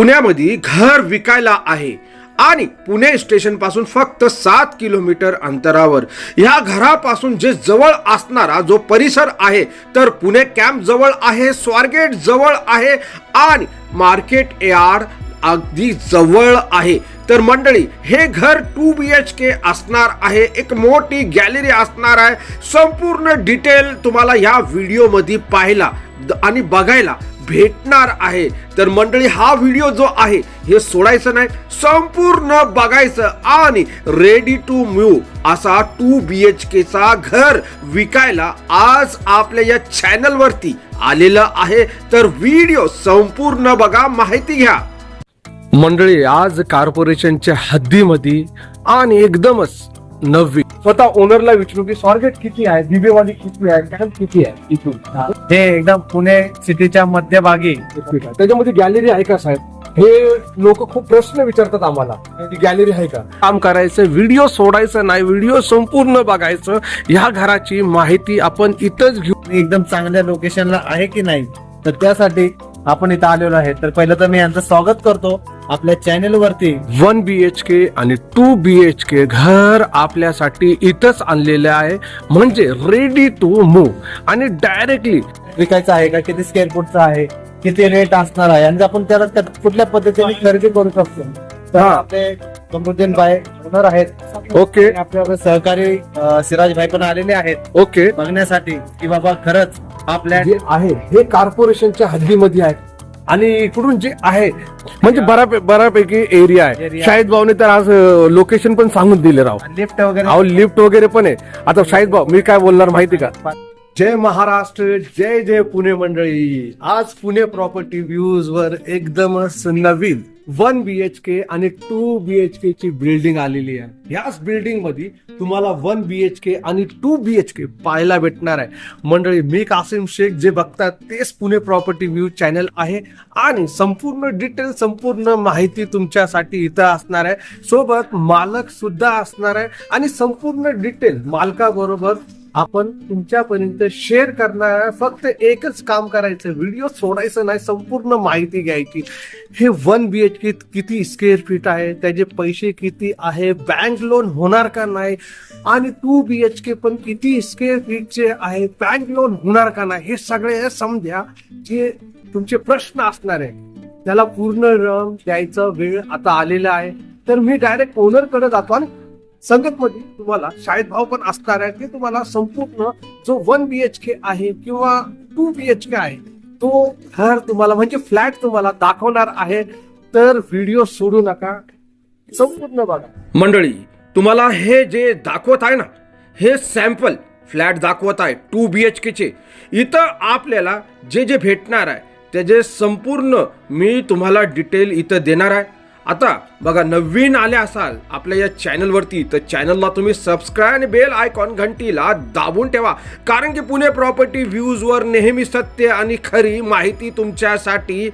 पुण्यामध्ये घर विकायला आहे आणि पुणे स्टेशनपासून फक्त सात किलोमीटर अंतरावर. ह्या घरापासून जे जवळ असणारा जो परिसर आहे तर पुणे कॅम्प जवळ आहे स्वारगेट जवळ आहे आणि मार्केट यार्ड अगदी जवळ आहे. तर मंडळी हे घर टू बी एच के असणार आहे एक मोठी गॅलरी असणार आहे. संपूर्ण डिटेल तुम्हाला या व्हिडिओमध्ये पाहायला आणि बघायला भेटणार आहे. तर मंडळी हा व्हिडिओ जो आहे हे सोडायचं नाही संपूर्ण बघायचं आणि रेडी टू मूव असा टू बी एच केचा घर विकायला आज आपल्या या चॅनलवरती आलेलं आहे. तर व्हिडिओ संपूर्ण बघा माहिती घ्या. मंडळी आज कॉर्पोरेशनच्या हद्दीमध्ये आणि एकदमच नववी स्वतः ओनरला विचारू की स्वारगेट किती आहे? दिबेवाली किती आहे? कॅम्प किती आहे? इथून. हे एकदम पुणे सिटीच्या मध्यभागी. त्याच्यामध्ये गॅलरी आहे का साहेब? हे लोक खूप प्रश्न विचारतात आम्हाला. की गॅलरी आहे का? काम करायचं व्हिडिओ सोडायचं नाही व्हिडिओ संपूर्ण बघायचं. ह्या घराची माहिती आपण इथंच घेऊ. एकदम चांगल्या लोकेशनला आहे की नाही? तर त्यासाठी आपण इथं आलेलो आहे. तर पहिलं तर मी यांचं स्वागत करतो. आपल्या चॅनेल वरती. वन बी एच के आणि टू बी एच के घर आपल्यासाठी इथंच आणलेले आहे. म्हणजे रेडी टू मूव आणि डायरेक्टली विकायचं आहे का? किती स्क्वेअर फूटचा आहे? किती रेट असणार आहे? आणि आपण त्याला त्या- कुठल्या पद्धतीने खरेदी करू शकतो? तर हा. आपले कमरुद्दीन भाई ओनर आहेत. ओके आणि आपल्याकडे सहकारी सिराज भाई पण आलेले आहेत. ओके बघण्यासाठी की बाबा खरंच आपल्या जे आहे हे कॉर्पोरेशनच्या हद्दीमध्ये आहे. आणि इकडून जे आहे म्हणजे बऱ्यापै बऱ्यापैकी एरिया आहे. शाहिद भाऊने तर आज लोकेशन पण सांगून दिले राव. लिफ्ट वगैरे अहो लिफ्ट वगैरे पण आहे. आता शाहिद भाऊ मी काय बोलणार माहिती का? जय महाराष्ट्र जय जय पुणे मंडळी. आज पुणे प्रॉपर्टी व्ह्यूज वर एकदमच नवीन वन बी एच के आणि टू बी एच के ची बिल्डिंग आलेली आहे. याच बिल्डिंगमध्ये तुम्हाला वन बी एच के आणि टू बी एच के पाहायला भेटणार आहे. मंडळी मी कासिम शेख जे बघतात तेच पुणे प्रॉपर्टी व्ह्यू चॅनल आहे आणि संपूर्ण डिटेल संपूर्ण माहिती तुमच्यासाठी इथं असणार आहे. सोबत मालक सुद्धा असणार आहे आणि संपूर्ण डिटेल मालकाबरोबर आपण तुमच्यापर्यंत शेअर करणार फक्त एकच काम करायचं व्हिडिओ सोडायचं नाही संपूर्ण माहिती घ्यायची. हे वन बी एच के किती स्क्वेअर फीट आहे त्याचे पैसे किती आहे बँक लोन होणार का नाही आणि टू बी एच के पण किती स्क्वेअर फीटचे आहे बँक लोन होणार का नाही हे सगळे समजा जे तुमचे प्रश्न असणार आहे. त्याला पूर्ण रम द्यायचा वेळ आता आलेला आहे. तर मी डायरेक्ट ओनरकडे जातो आणि संगत मध्ये तुम्हाला शाळेत भाव पण असणार आहे. ते तुम्हाला संपूर्ण जो वन बी एच के आहे किंवा टू बी एच के आहे तो घर तुम्हाला म्हणजे फ्लॅट तुम्हाला दाखवणार आहे. तर व्हिडिओ सोडू नका. संपूर्ण बघा. मंडळी तुम्हाला हे जे दाखवत आहे ना हे सॅम्पल फ्लॅट दाखवत आहे टू बी एच केचे इथं आपल्याला जे जे भेटणार आहे त्याचे संपूर्ण मी तुम्हाला डिटेल इथं देणार आहे. आता बघा नवीन आले असाल आपल्या या चॅनलवरती तर चॅनलला तुम्ही सबस्क्राईब आणि बेल आयकॉन घंटीला दाबून ठेवा. कारण की पुणे प्रॉपर्टी व्ह्यूजवर नेहमी सत्य आणि खरी माहिती तुमच्यासाठी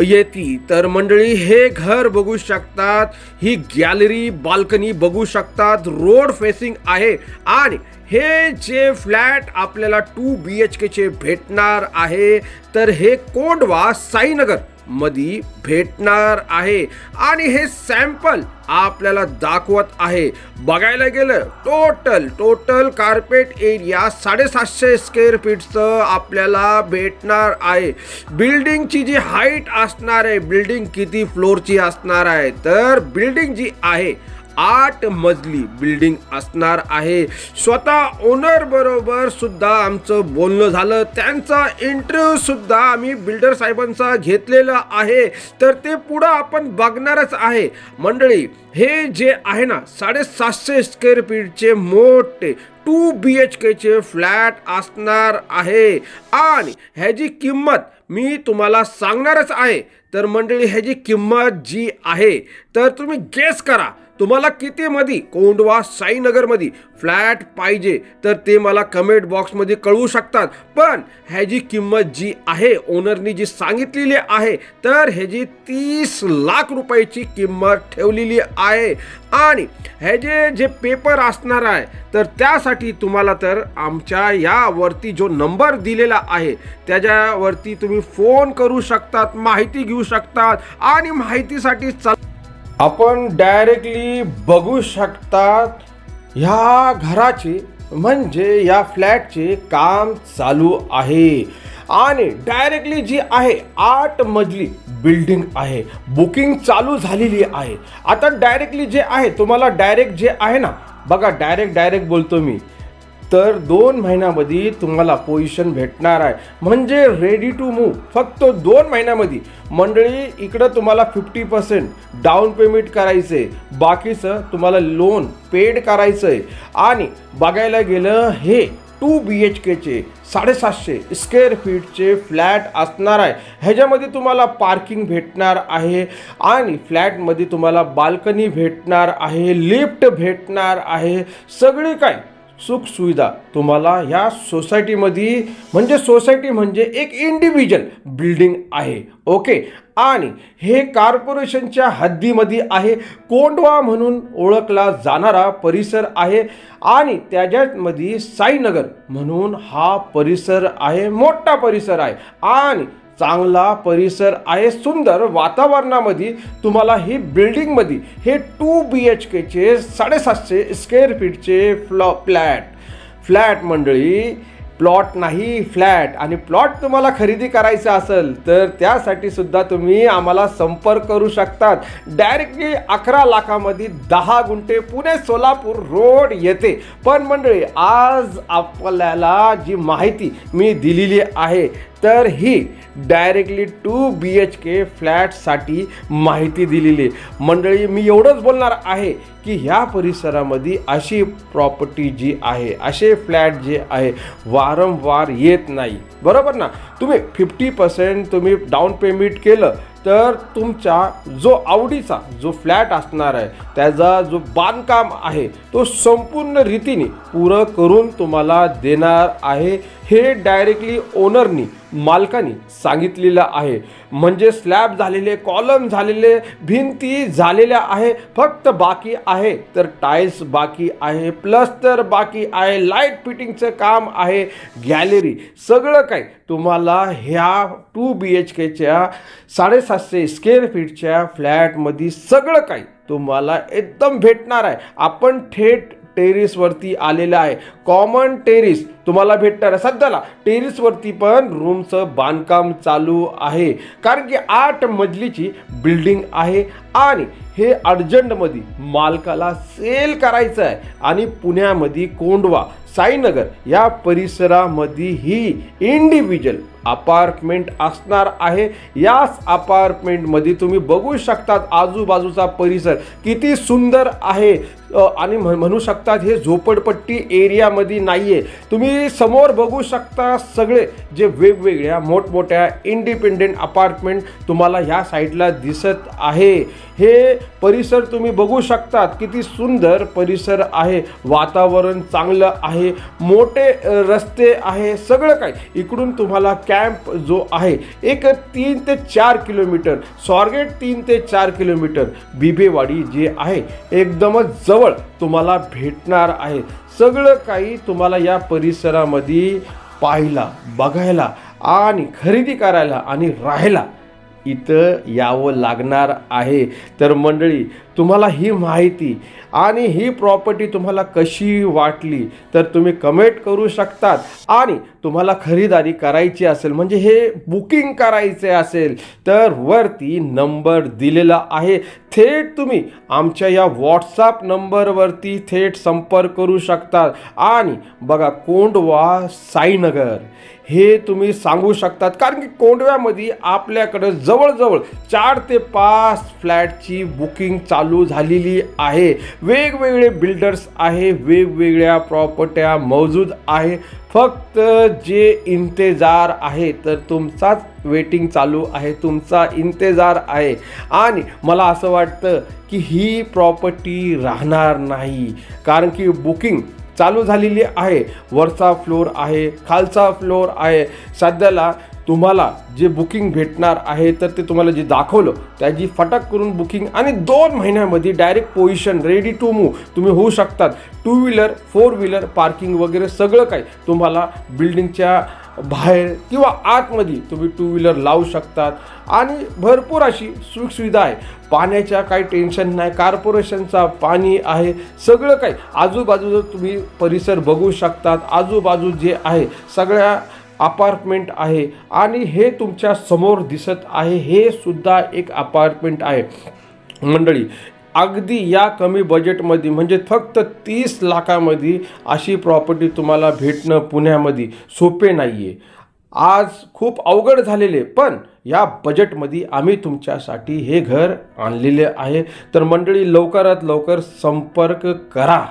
येते. तर मंडळी हे घर बघू शकतात ही गॅलरी बाल्कनी बघू शकतात रोड फेसिंग आहे. आणि हे जे फ्लॅट आपल्याला टू बी एच केचे भेटणार आहे तर हे कोंडवा साईनगर. मधी भेटणार आहे. आणि हे सॅम्पल आपल्याला दाखवत आहे. बघायला गेलं टोटल टोटल कार्पेट एरिया साडेसातशे स्क्वेअर फीटचं आपल्याला भेटणार आहे. बिल्डिंगची जी हाईट असणार आहे बिल्डिंग किती फ्लोअरची असणार आहे तर बिल्डिंग जी आहे आठ मजली बिल्डिंग असणार आहे. स्वतः ओनर बरोबर सुद्धा आमचं बोलणं झालं. त्यांचा इंटरव्ह्यू सुद्धा आम्ही बिल्डर साहेबांचा घेतलेला आहे. तर ते पुढं आपण बघणारच आहे. मंडळी हे जे आहे ना साडेसातशे स्क्वेअर फीटचे मोठे टू बी एच केचे फ्लॅट असणार आहे. आणि ह्याची किंमत मी तुम्हाला सांगणारच आहे. तर मंडळी ह्याची किंमत जी आहे तर तुम्ही गेस करा. तुम्हाला कितीमध्ये कोंडवा साईनगरमध्ये फ्लॅट पाहिजे तर ते मला कमेंट बॉक्समध्ये कळवू शकतात. पण ह्याची किंमत जी आहे ओनरनी जी सांगितलेली आहे तर ह्याची तीस लाख रुपयाची किंमत ठेवलेली आहे. आणि ह्याचे जे पेपर असणार आहे तर त्यासाठी तुम्हाला तर आमच्या यावरती जो नंबर दिलेला आहे त्याच्यावरती तुम्ही फोन करू शकतात माहिती घेऊ शकतात आणि माहितीसाठी चल आपण डायरेक्टली बघू शकतात ह्या घराचे म्हणजे या फ्लॅटचे काम चालू आहे. आणि डायरेक्टली जी आहे आठ मजली बिल्डिंग आहे. बुकिंग चालू झालेली आहे. आता डायरेक्टली जे आहे तुम्हाला डायरेक्ट जे आहे ना बघा डायरेक्ट डायरेक्ट बोलतो मी. तर दोन महिन्यामध्ये तुम्हाला पोझिशन भेटणार आहे. म्हणजे रेडी टू मूव फक्त दोन महिन्यामध्ये. मंडळी इकडं तुम्हाला फिफ्टी पर्सेंट डाऊन पेमेंट करायचं आहे बाकीचं तुम्हाला लोन पेड करायचं आहे आणि बघायला गेलं हे टू बी एच केचे साडेसातशे स्क्वेअर फीटचे फ्लॅट असणार आहे. ह्याच्यामध्ये तुम्हाला पार्किंग भेटणार आहे. आणि फ्लॅटमध्ये तुम्हाला बाल्कनी भेटणार आहे. लिफ्ट भेटणार आहे. सगळी काय? सुखसुविधा तुम्हाला ह्या सोसायटीमध्ये म्हणजे सोसायटी म्हणजे एक इंडिव्हिज्युअल बिल्डिंग आहे. ओके? आणि हे कॉर्पोरेशनच्या हद्दीमध्ये आहे. कोंडवा म्हणून ओळखला जाणारा परिसर आहे. आणि त्याच्यामध्ये साईनगर म्हणून हा परिसर आहे. मोठा परिसर आहे. आणि चांगला परिसर आहे सुंदर वातावरणामध्ये तुम्हाला ही बिल्डिंगमध्ये हे टू बी एच केचे साडेसातशे स्क्वेअर फीटचे फ्लॉ फ्लॅट फ्लॅट मंडळी प्लॉट नाही फ्लॅट. आणि प्लॉट तुम्हाला खरेदी करायचा असेल तर त्यासाठी सुद्धा तुम्ही आम्हाला संपर्क करू शकतात. डायरेक्टली अकरा लाखामध्ये दहा गुंठे पुणे सोलापूर रोड येते. पण मंडळी आज आपल्याला जी माहिती मी दिलेली आहे तर ही directly two B H K फ्लॅटसाठी माहिती दिलेली आहे. मंडळी मी एवढंच बोलणार आहे की ह्या परिसरामध्ये अशी प्रॉपर्टी जी आहे असे फ्लॅट जे आहे वा वारंवार येत नाही. बरोबर ना? तुम्ही फिफ्टी पर्सेंट तुम्ही डाऊन पेमेंट केलं तर तुमचा जो आवडीचा जो फ्लॅट असणार आहे त्याचा जो बांधकाम आहे तो संपूर्ण रीतीने पुरं करून तुम्हाला देणार आहे. हे डायरेक्टली ओनरनी मालकानी सांगितलेलं आहे. म्हणजे स्लॅब झालेले कॉलम झालेले भिंती झालेल्या आहे फक्त बाकी आहे तर टाईल्स बाकी आहे प्लस्टर बाकी आहे लाइट फिटिंगचं काम आहे गॅलरी सगळं काही तुम्हाला ह्या टू बी एच केच्या साडेसात सातशे स्क्वेअर फीटच्या फ्लॅटमध्ये सगळं काही तुम्हाला एकदम भेटणार आहे. आपण थेट टेरिसवरती आलेलं आहे. कॉमन टेरिस तुम्हाला भेटणार आहे. सध्याला टेरिसवरती पण रूमचं बांधकाम चालू आहे. कारण की आठ मजलीची बिल्डिंग आहे आणि हे अर्जंटमध्ये मालकाला सेल करायचं आहे आणि पुण्यामध्ये कोंडवा साईनगर या परिसरामध्ये ही इंडिव्हिज्युअल अपार्टमेंट असणार आहे. याच अपार्टमेंटमध्ये तुम्ही बघू शकतात आजूबाजूचा परिसर किती सुंदर आहे. आणि म्हणू शकतात हे झोपडपट्टी एरियामध्ये नाही आहे तुम्ही समोर बघू शकता सगळे जे वेगवेगळ्या मोठमोठ्या इंडिपेंडेंट अपार्टमेंट तुम्हाला ह्या साईडला दिसत आहे. हे परिसर तुम्ही बघू शकतात किती सुंदर परिसर आहे. वातावरण चांगलं आहे. मोठे रस्ते आहे. सगळं काय इकडून तुम्हाला कॅम्प जो आहे एक तीन ते चार किलोमीटर स्वारगेट तीन ते चार किलोमीटर बिबेवाडी जे आहे एकदमच जवळ तुम्हाला भेटणार आहे. सगळं काही तुम्हाला या परिसरामध्ये पाहायला बघायला आणि खरेदी करायला आणि राहायला इथं यावं लागणार आहे. तर मंडळी तुम्हाला ही माहिती आणि ही प्रॉपर्टी तुम्हाला कशी वाटली तर तुम्ही कमेंट करू शकतात. आणि तुम्हाला खरीदारी करायची असेल म्हणजे हे बुकिंग करायचे असेल तर वरती नंबर दिलेला आहे. थेट तुम्ही आमच्या या व्हॉट्सॲप नंबरवरती थेट संपर्क करू शकतात. आणि बघा कोंडवा साईनगर. हे तुम्ही सांगू शकतात. कारण की कोंडव्यामध्ये आपल्याकडं जवळजवळ चार ते पाच फ्लॅटची बुकिंग चालू झालेली आहे. वेगवेगळे बिल्डर्स आहे वेगवेगळ्या प्रॉपर्ट्या मौजूद आहे. फक्त जे इंतेजार आहे तर तुमचाच वेटिंग चालू आहे तुमचा इंतेजार आहे. आणि मला असं वाटतं की ही प्रॉपर्टी राहणार नाही. कारण की बुकिंग चालू झालेली आहे. वरचा फ्लोअर आहे खालचा फ्लोअर आहे. सध्याला तुम्हाला जे बुकिंग भेटणार आहे तर ते तुम्हाला जे दाखवलं त्याची फटक करून बुकिंग आणि दोन महिन्यामध्ये direct possession ready to move तुम्ही होऊ शकतात. Two wheeler four wheeler parking वगैरे सगळं काही तुम्हाला बिल्डिंगच्या बाहेर किंवा आतमध्ये तुम्ही टू व्हीलर लावू शकतात. आणि भरपूर अशी सुखसुविधा आहे. पाण्याच्या काही टेन्शन नाही. कॉर्पोरेशनचा पाणी आहे. सगळं काही. आजूबाजूचं तुम्ही परिसर बघू शकतात. आजूबाजू जे आहे सगळ्या अपार्टमेंट आहे. आणि हे तुमच्यासमोर दिसत आहे. हे सुद्धा एक अपार्टमेंट आहे. मंडळी अगदी या कमी बजेटमध्ये म्हणजे फक्त तीस लाखामध्ये अशी प्रॉपर्टी तुम्हाला भेटणं पुण्यामध्ये सोपे नाही आहे आज खूप अवघड झालेले पण या बजेटमध्ये आम्ही तुमच्यासाठी हे घर आणलेले आहे. तर मंडळी लवकरात लवकर संपर्क करा.